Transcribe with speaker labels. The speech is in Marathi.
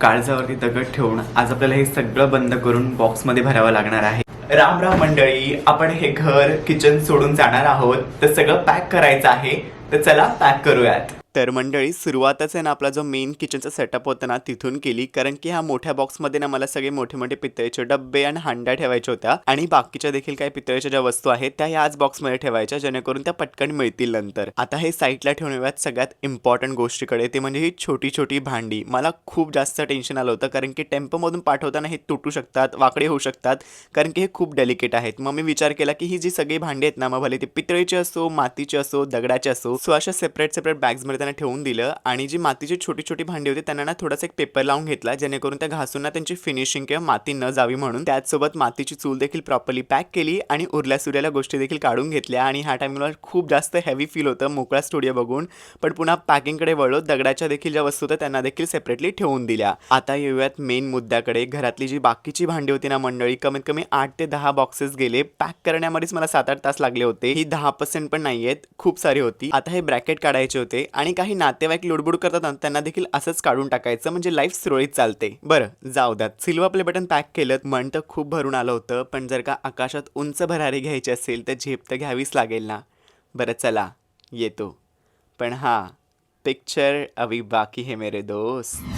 Speaker 1: काळजावरती दगड ठेवून आज आपल्याला हे सगळं बंद करून बॉक्समध्ये भरावं लागणार आहे. राम राम मंडळी आपण हे घर किचन सोडून जाणार आहोत. तर सगळं पॅक करायचं आहे. तर चला पॅक करूयात. तर मंडळी सुरुवातच आहे ना आपला जो मेन किचनचा सेटअप होता ना तिथून केली. कारण की ह्या मोठ्या बॉक्समध्ये ना मला सगळे मोठे मोठे पितळेचे डब्बे आणि हांड्या ठेवायच्या होत्या. आणि बाकीच्या देखील काही पितळेच्या ज्या वस्तू आहेत त्या याच बॉक्समध्ये ठेवायच्या जेणेकरून त्या पटकन मिळतील नंतर. आता हे साईडला ठेवण्यात सगळ्यात इम्पॉर्टंट गोष्टीकडे. ते म्हणजे ही छोटी छोटी भांडी. मला खूप जास्त टेन्शन आलं होतं कारण की टेम्पोमधून पाठवताना हे तुटू शकतात वाकडे होऊ शकतात. कारण की हे खूप डेलिकेट आहेत. मग मी विचार केला की ही जी सगळी भांडी आहेत ना मग भले ती पितळेची असो मातीची असो दगडाची असो सो अशा सेपरेट सेपरेट बॅग्समध्ये त्यांना ठेवून दिलं आणि जी मातीची छोटी छोटी भांडी होती त्यांना ना थोडासा एक पेपर लावून घेतला जेणेकरून त्या घासून ना त्यांची फिनिशिंग किंवा माती न जावी म्हणून त्याचसोबत मातीची चूल देखील प्रॉपरली पॅक केली आणि उरल्या सुरलेल्या गोष्टी देखील काढून घेतल्या. आणि ह्या टाइमला खूप जास्त हेवी फील होतं मोकळा स्टुडिओ बघून. पण पुन्हा पॅकिंगकडे वळलो दगडाच्या देखील ज्या वस्तू होत्या त्यांना देखील सेपरेटली ठेवून दिल्या. आता येऊयात मेन मुद्द्याकडे. घरातली जी बाकीची भांडी होती ना मंडळी कमीत कमी आठ ते दहा बॉक्सेस गेले. पॅक करण्यामध्येच मला सात आठ तास लागले होते. ही दहा पर्सेंट पण नाही आहेत खूप सारी होती. आता हे ब्रॅकेट काढायचे होते आणि काही नातेवाईक लुडबुड करतात ना, त्यांना देखील असंच काढून टाकायचं म्हणजे लाईफ सुरळीत चालते. बरं जाऊ द्यात. सिल्वर आपले बटन पॅक केलं मन तर खूप भरून आलं होतं पण जर का आकाशात उंच भरारी घ्यायची असेल तर झेप तर घ्यावीच लागेल ना? बरं चला. येतो. पण हां पिक्चर अवी बाकी हे मेरे दोस्त.